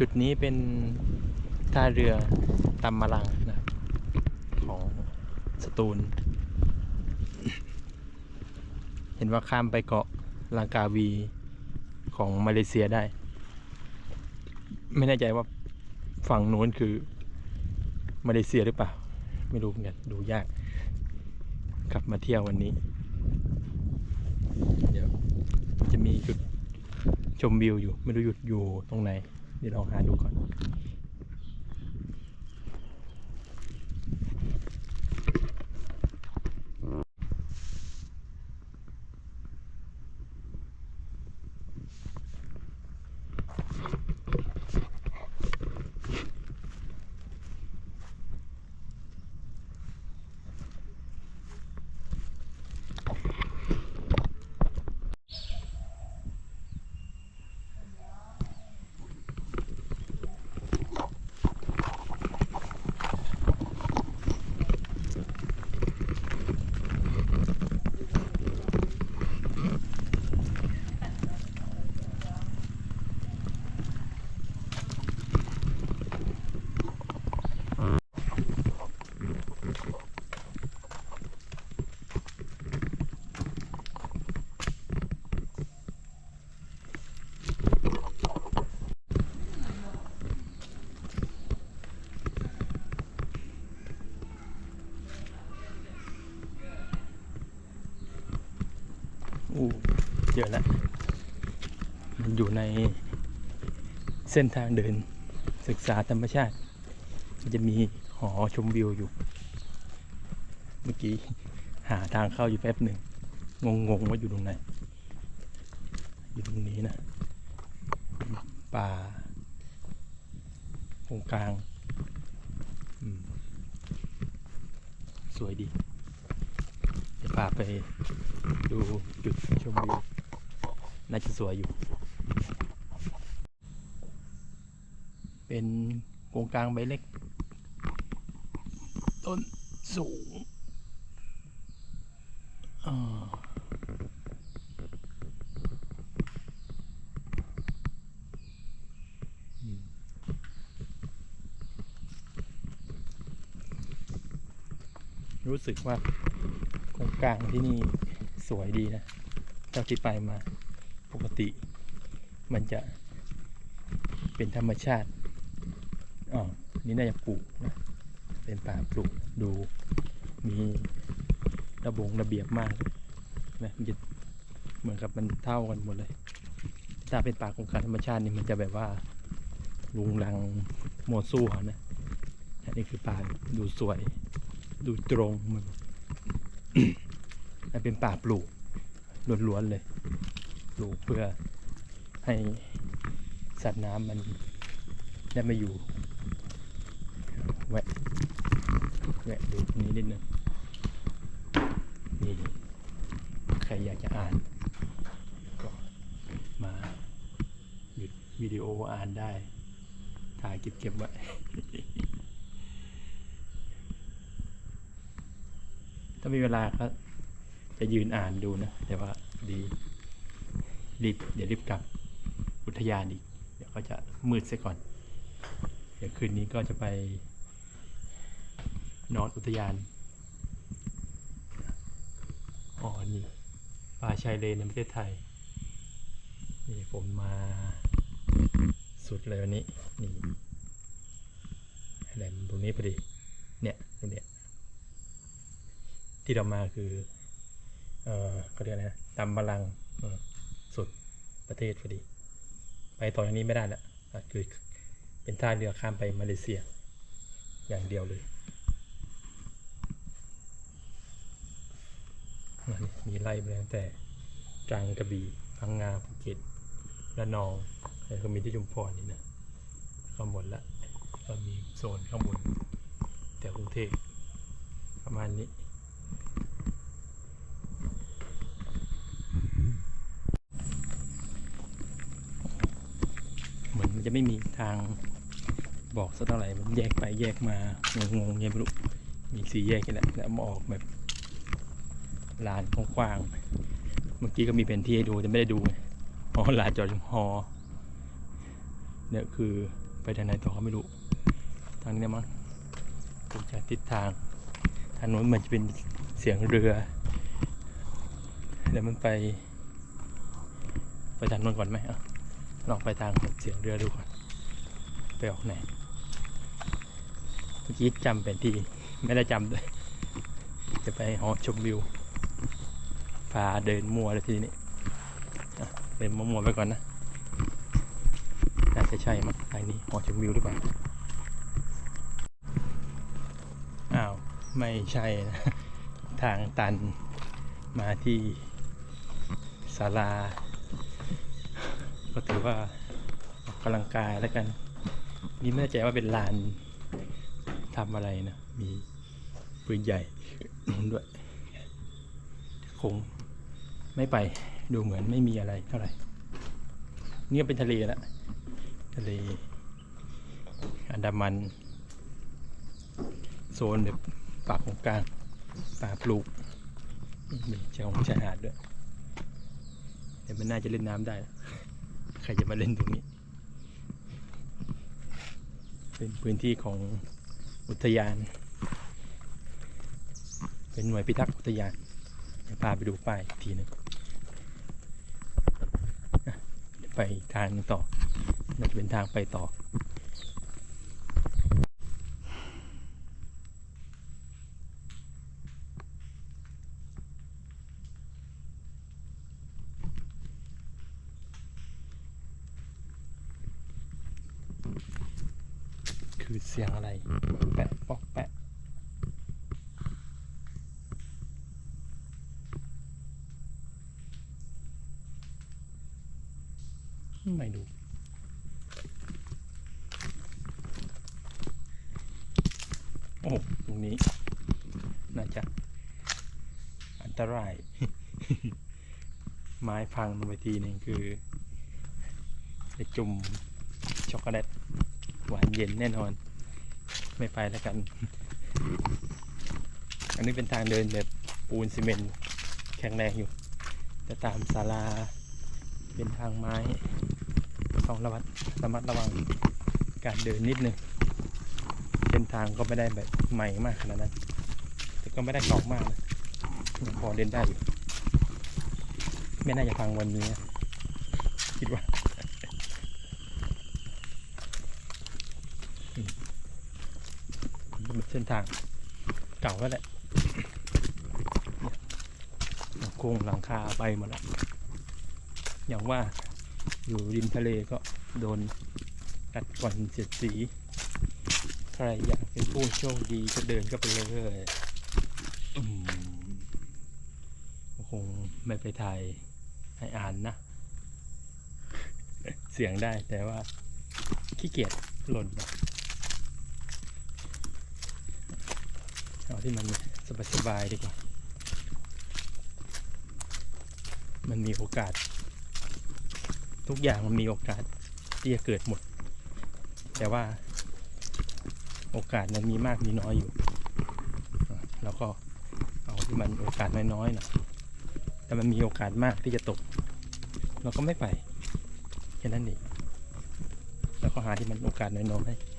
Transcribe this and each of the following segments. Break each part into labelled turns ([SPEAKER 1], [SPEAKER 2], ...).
[SPEAKER 1] จุดนี้เป็นท่าเรือตำมะลังนะของสตูล เห็นว่าข้ามไปเกาะลังกาวีของมาเลเซียได้ ไม่แน่ใจว่าฝั่งโน้นคือมาเลเซียหรือเปล่า ไม่รู้เหมือนกันดูยากกลับมาเที่ยววันนี้ เดี๋ยวจะมีจุดชมวิวอยู่ ไม่รู้หยุดอยู่ตรงไหน ดี๋ยวลองหาดูก่อน อู้เยอะแล้วมันอยู่ในเส้นทางเดินศึกษาธรรมชาติ มันจะมีหอชมวิวอยู่ เมื่อกี้หาทางเข้าอยู่แป๊บหนึ่ง งงๆว่าอยู่ตรงไหน อยู่ตรงนี้นะป่าตรงกลาง สวยดี จะพาไป ดูจุดชมวิวน่าจะสวยอยู่ เป็นโครงกลางใบเล็ก ต้นสูงอ่าอืมรู้สึกว่าโครงกลางที่นี่ สวยดีนะเท่าที่ไปมาปกติมันจะเป็นธรรมชาติอ๋อนี่น่าจะปลูกนะ เป็นป่าปลูกดูมีระบงระเบียบมากนะมันจะเหมือนกับมันเท่ากันหมดเลย ถ้าเป็นป่าของการธรรมชาตินี่มันจะแบบว่าลุงลังโมวสู้เขานะอันนี้คือป่าดูสวย ดูตรงมัน มันเป็นป่าปลูกล้วนๆเลย ปลูกเพื่อให้สัตว์น้ำมันได้มาอยู่แวะแวะดูตรงนี้นิดนึงนี่ใครอยากจะอ่านก็มาหยุดวิดีโออ่านได้ ถ่ายเก็บเก็บไว้ถ้ามีเวลาก็ จะยืนอ่านดูนะ แต่ว่าดีรีบเดี๋ยวรีบกลับอุทยานอีก เดี๋ยวก็จะมืดเสียก่อน เดี๋ยวคืนนี้ก็จะไปนอนอุทยาน อ๋อ นี่ป่าชายเลนในประเทศไทย นี่ผมมาสุดเลยวันนี้ นี่แหลมตรงนี้พอดี เนี่ยตรงเนี้ยที่เรามาคือ เออเขาเรียกนะตำบาลังสุดประเทศพอดี ไปต่ออย่างนี้ไม่ได้ละคือเป็นท่าเรือข้ามไปมาเลเซีย อย่างเดียวเลย มีไล่ไปตั้งแต่ตรังกระบี่พังงาภูเก็ตระนองแล้วก็มีที่ชุมพรนี่นะก็หมดละก็มีโซนข้างบนแถวกรุงเทพประมาณนี้ เหมือนมัน จะไม่มีทางบอกสักเท่าไหร่มันแยกไปแยกมางงๆยังไม่รู้มีสีแยกนี่แหละแล้วมาออกแบบลานกว้างๆเมื่อกี้ก็มีแผนที่ให้ดูแต่ไม่ได้ดูอ๋อลานจอดฮอเนี่ยคือไปทางไหนต่อก็ไม่รู้ทางนี้มั้งดูจากทิศทางทางโน้นมือนจะเป็นเสียงเรือเดี๋ยวมันไป ไปทางโน้นก่อนไหมอะ ลองไปทางเสียงเรือดูก่อน ไปออกไหนเมื่อกี้จำเป็นที่ไม่ได้จำเลยจะไปหอชมวิวพาเดินมัวเลยทีนี้เดินมัวๆไปก่อนนะ น่าจะใช่มั้งทางนี้หอชมวิวหรือเปล่าอ้าว ไม่ใช่นะ ทางตันมาที่ศาลา ก็ถือว่าออกกำลังกายแล้วกัน นี่ไม่แน่ใจว่าเป็นลานทำอะไรนะ มีปืนใหญ่ด้วยคงไม่ไปดูเหมือนไม่มีอะไรเท่าไหร่นี่ก็เป็นทะเลแล้วทะเลอันดามัน โซนแบบป่าของกลางป่าปลูกมีชายของชายหาดด้วย เดี๋ยวมันน่าจะเล่นน้ำได้ ใครจะมาเล่นตรงนี้ เป็นพื้นที่ของอุทยาน เป็นหน่วยพิทักษ์อุทยานจะพาไปดูป้ายทีหนึงอ่งเดี๋ยวไปทางนึงต่อน่าจะเป็นทางไปต่อเสียงอะไร แปะปอกแปะ ไม่ดู โอ้ตรงนี้ น่าจะ อันตราย ไม้พังลงไปทีนึงคือจะจุ่มช็อกโกแลตหวานเย็นแน่นอน ไม่ไปแล้วกัน อันนี้เป็นทางเดินแบบปูนซีเมนต์แข็งแรงอยู่แต่ตามศาลาเป็นทางไม้ ต้องระมัดระมัดระวังการเดินนิดนึงเส้นทางก็ไม่ได้แบบใหม่มากขนาดนั้น แต่ก็ไม่ได้เก่ามากนะพอเดินได้อยู่ไม่น่าจะพังวันนี้นะคิดว่าเป็นเส้นทางเก่าแล้วแหละโครงหลังคาไปหมดแล้วอย่างว่า อยู่ริมทะเลก็โดนกัดก่อนเสียดสี ใครอยากเป็นผู้โชคดีก็เดินก็ไปเลยคงไม่ไปถ่ายให้อ่านนะ เสียงได้แต่ว่าขี้เกียจหล่นเอาที่มันสบายๆดีกว่า มันมีโอกาส ทุกอย่างมันมีโอกาสที่จะเกิดหมด แต่ว่าโอกาสมันมีมากมีน้อยอยู่ แล้วก็เอาที่มันโอกาสน้อยๆหน่อยแต่มันมีโอกาสมากที่จะตก เราก็ไม่ไปแค่นั้นเองแล้วก็หาที่มันโอกาสน้อยๆ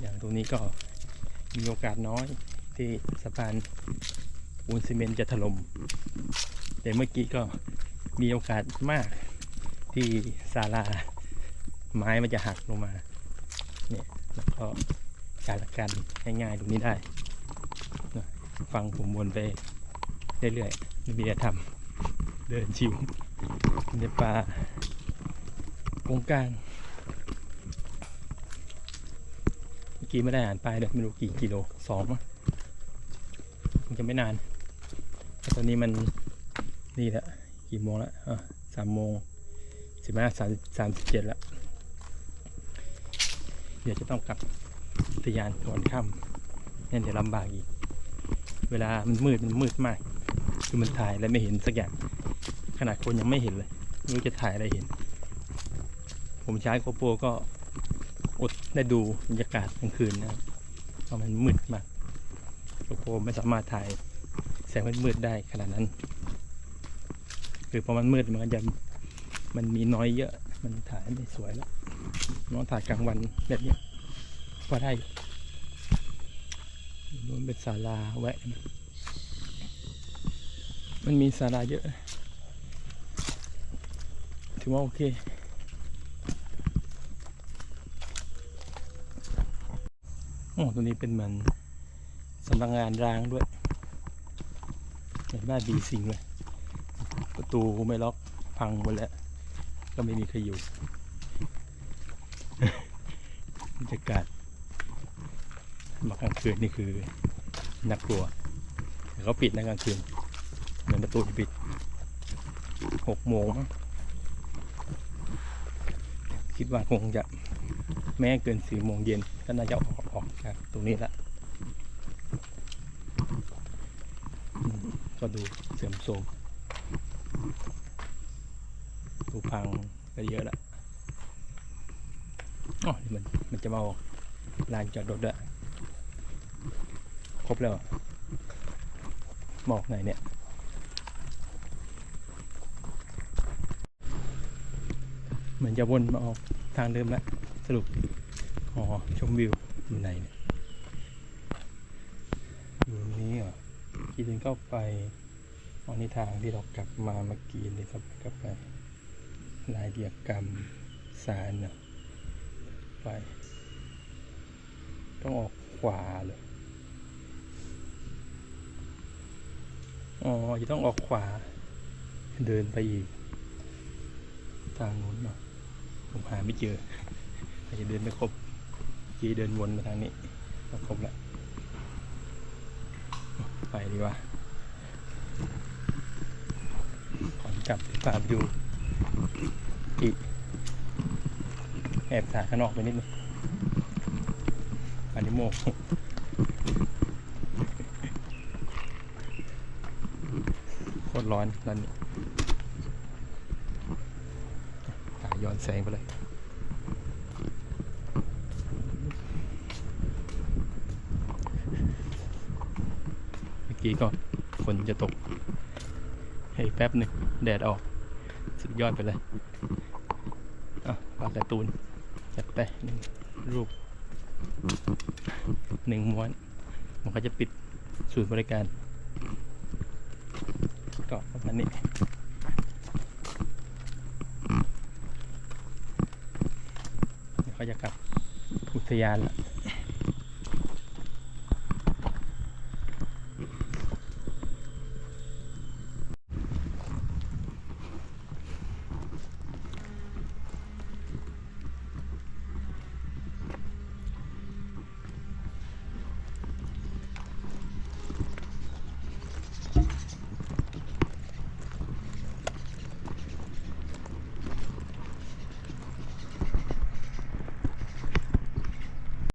[SPEAKER 1] อย่างตรงนี้ก็มีโอกาสน้อยที่สะพานปูนซีเมนต์จะถล่มแต่เมื่อกี้ก็ มีโอกาสมากที่ศาลาไม้มันจะหักลงมาเนี่ยแล้วก็การละกันง่ายๆตรงนี้ได้ ฟังผมวนไปเรื่อยๆไม่มีอะไรทำเดินชิวในป่ากงกลางเมื่อกี้ไม่ได้อ่านป้ายเลยไม่รู้กี่กิโลสองมั้งคงจะไม่นานแต่ตอนนี้มันนี่แหละ กี่โมงแล้วอะสามโมงสิบห้าสามสามสิบเจ็ดแล้ว เดี๋ยวจะต้องกลับอุทยานก่อนค่ำนั่นเดี๋ยวลำบากอีก เวลามันมืดมันมืดมาก คือมันถ่ายอะไรไม่เห็นสักอย่าง ขนาดคนยังไม่เห็นเลยไม่รู้จะถ่ายอะไรเห็น ผมใช้โกโปรก็อดได้ดูบรรยากาศกลางคืนนะเพราะมันมืดมากโกโปรไม่สามารถถ่ายแสงมืดๆได้ขนาดนั้น คือพอมันมืดมันก็จะมันมีน้อยเยอะ มันถ่ายไม่สวยแล้วน้องถ่ายกลางวันแบบเนี้ยพอได้นู้นเป็นศาลาแวะมันมีศาลาเยอะ ถือว่าโอเคโอ้ตัวนี้เป็นเหมือนสำนักงานร้างด้วยเห็นบ้าดีสิงเลย ประตูไม่ล็อกพังหมดแล้ว ก็ไม่มีใครอยู่บรรยากาศมากลางคืนนี่คือน่ากลัวเขาปิดนะกลางคืนเหมือนประตูปิดหกโมงคิดว่าคงจะแม้เกินสี่โมงเย็นก็น่าจะออกออกจากตรงนี้ละก็ดูเสื่อมโทรม ดูพังก็เยอะละอ๋อมันมันจะมาลานจอดรถด้วยครบแล้วหมอกไหนเนี่ยเหมือนจะวนมาออกทางเดิมแล้วสรุปอ๋อชมวิวอยู่ไหนเนี่ยอยู่นี้เหรอขี่เดินเข้าไปอ๋อนี่ทางที่เรากลับมาเมื่อกี้เลยครับกลับไป ลายเดียกรรมสารนะไป ต้องออกขวาเลย อ๋อจะต้องออกขวา เดินไปอีก ทางนู้นเนาะผมหาไม่เจออาจจะเดินไม่ครบจีเดินวนมาทางนี้ก็ครบแล้ว ไปดีกว่าขอนกลับไปตามดู อีกแอบถ่ายข้างนอกไปนิดนึงอันนี้โมกโคตรร้อนนั่นนี่ถ่ายย้อนแสงไปเลยเมื่อกี้ก็ฝนจะตก ให้ยแป๊บหนึ่งแดดออก สุดยอดไปเลย อะปากการ์ตูนจัดไปหนึ่งรูปหนึ่งม้วนมันก็จะปิดศูนย์บริการก็ประมาณนี้เดี๋ยวเขาจะกลับอุทยานละ